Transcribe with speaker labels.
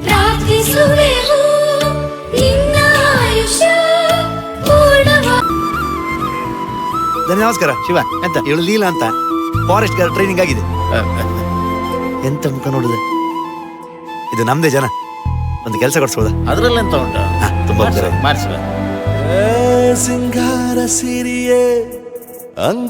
Speaker 1: ಪ್ರಾರ್ಥಿಸುವೆವು. ನಿನ್ನ ಆಯುಷ್ಯ ಪೂರ್ಣವಾ
Speaker 2: ನಮಸ್ಕಾರ.
Speaker 3: ಶಿವ ಎಂತ?
Speaker 2: ಇಳಲಿಲ್ಲ ಅಂತ. ಫಾರೆಸ್ಟ್ ಗಾರ್ಡ್ ಟ್ರೈನಿಂಗ್ ಆಗಿದೆ. ಎಂತ ಮುಖ ನೋಡಿದೆ? ಇದು ನಮ್ದೇ ಜನ. ಒಂದು ಕೆಲಸ ಕೊಡ್ಸ್ಬೋದಾ
Speaker 3: ಅದ್ರಲ್ಲಿ ಎಂತ ಉಂಟು
Speaker 2: ತುಂಬಾ.
Speaker 3: ಮಾಡಿಸುವ
Speaker 4: ಸಿಂಗಾರ ಸಿರಿಯೇ ಅಂಗ